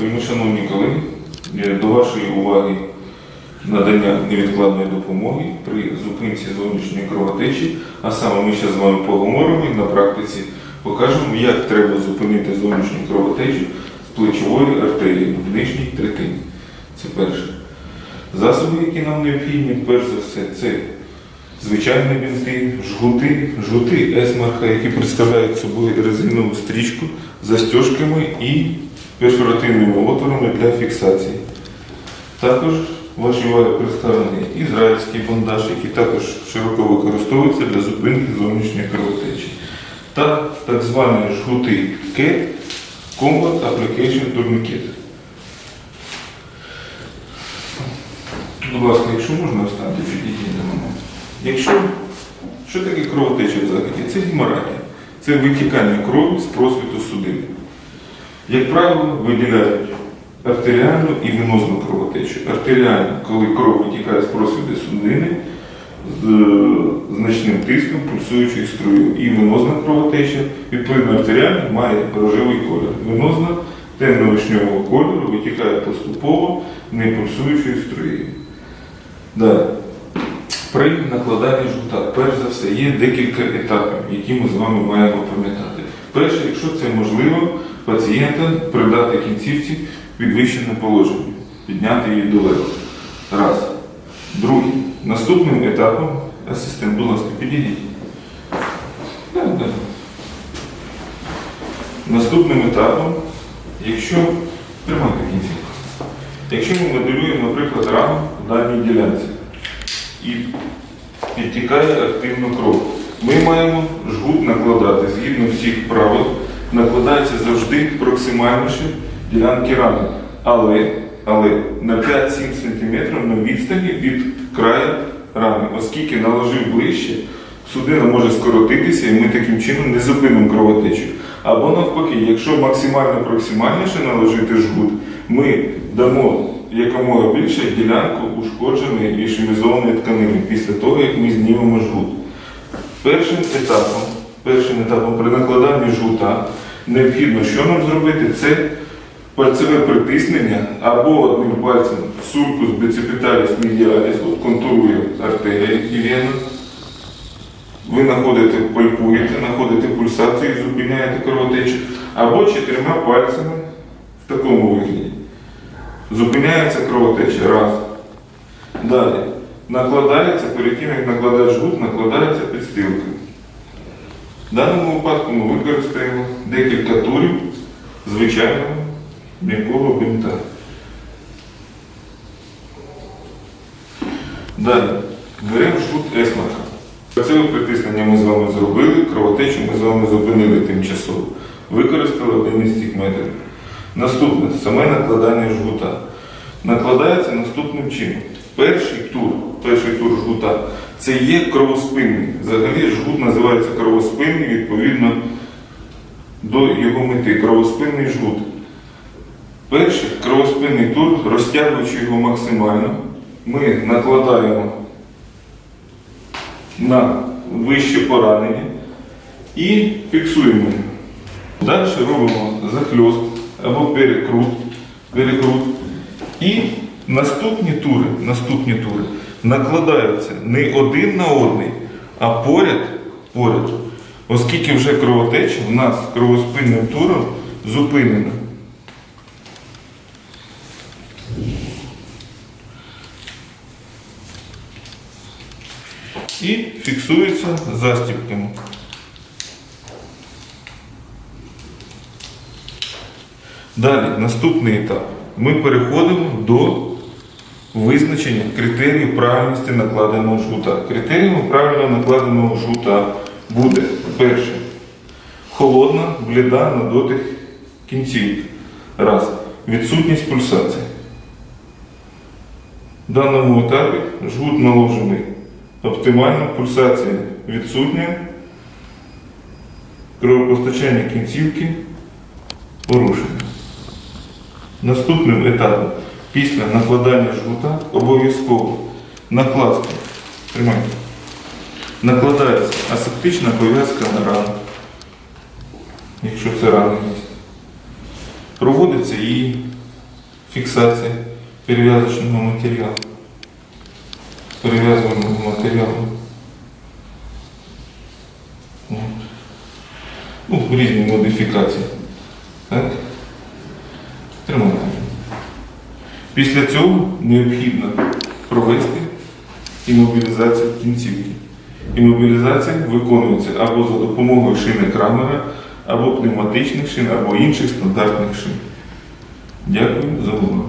Вельми шановні колеги, е, до вашої уваги надання невідкладної допомоги при зупинці зовнішньої кровотечі, а саме ми ще з вами поговоримо і на практиці покажемо, як треба зупинити зовнішню кровотечу з плечової артерії в нижній третині. Це перше. Засоби, які нам необхідні, перш за все, це звичайні бінти, жгути, жгути есмарха, які представляють собою резинову стрічку з застіжками і перфоративними отворами для фіксації. Також вашій увазі представлений ізраїльський бандаж, який також широко використовується для зупинки зовнішньої кровотечі. Та так звані жгути CAT Combat Application Tourniquet. Будь ласка, якщо можна встати, підійдіть до мене. Якщо що таке кровотеча взагалі? Це геморагія. Це витікання крові з просвіту судини. Як правило, виділяють артеріальну і венозну кровотечу. Артеріальну, коли кров витікає з просвіту судини з е, значним тиском, пульсуючою струєю. І венозна кровотеча, відповідно, артеріальна має рожевий колір. Венозна темно-вишньового кольору витікає поступово, не пульсуючою струєю. Далі. При накладанні жгута, перш за все, є декілька етапів, які ми з вами маємо пам'ятати. Перше, якщо це можливо, пацієнта придати кінцівці підвищене положення, підняти її доверху. Раз. Другий. Наступним етапом, асистент, будь ласка, підійдіть. Наступним етапом, якщо тримайте кінцівку, якщо ми моделюємо, наприклад, рану в даній ділянці і підтікає активно кров. Ми маємо жгут накладати згідно всіх правил, накладається завжди проксимальніше ділянки рани, але, але на 5-7 см на відстані від краю рани, оскільки наложив ближче, судина може скоротитися і ми таким чином не зупинимо кровотечу. Або навпаки, якщо максимально проксимальніше наложити жгут, ми дамо якомога більше ділянку ушкодженої і шемізованої тканини після того, як ми знімемо жгут. Першим етапом, першим етапом при накладанні жгута необхідно, що нам зробити, це пальцеве притиснення або одним пальцем сулькус бицепіталіс медіаліс, от контурує артерія і вена. Ви знаходите, пальпуєте, знаходите пульсацію і зупиняєте кровотечу, або чотирма пальцями в такому вигляді. Зупиняється кровотеча. Раз. Далі. Накладається, перед тим, як накладати жгут, накладається підстилка. В даному випадку ми використаємо декілька турів звичайного м'якого бинта. Далі. Беремо жгут есмарка. Це притиснення ми з вами зробили, кровотечу ми з вами зупинили тимчасово. Використали один із цих методів. Наступне саме накладання жгута. Накладається наступним чином. Перший тур, перший тур жгута це є кровоспинний. Взагалі жгут називається кровоспинний відповідно до його мети. Кровоспинний жгут. Перший кровоспинний тур, розтягуючи його максимально, ми накладаємо на вище поранення і фіксуємо. Далі робимо захльост або перекрут, перекрут. І наступні тури, наступні тури накладаються не один на одний, а поряд, поряд. Оскільки вже кровотеча у нас кровоспинним туром зупинена. І фіксується застіпками. Далі, наступний етап. Ми переходимо до визначення критеріїв правильності накладеного жгута. Критеріями правильно накладеного жгута буде перше. Холодна, бліда на дотик кінцівки. Раз. Відсутність пульсації. В даному етапі жгут наложений оптимально, пульсація відсутня, кровопостачання кінцівки порушене. Наступним етапом після накладання жгута обов'язково накласти, тримайте, накладається асептична пов'язка на рану, якщо це рана є. Проводиться її фіксація перев'язочного матеріалу. Перев'язуваного матеріалу. Ну, різні модифікації. Так? Після цього необхідно провести імобілізацію кінцівки. Імобілізація виконується або за допомогою шини крамера, або пневматичних шин, або інших стандартних шин. Дякую за увагу.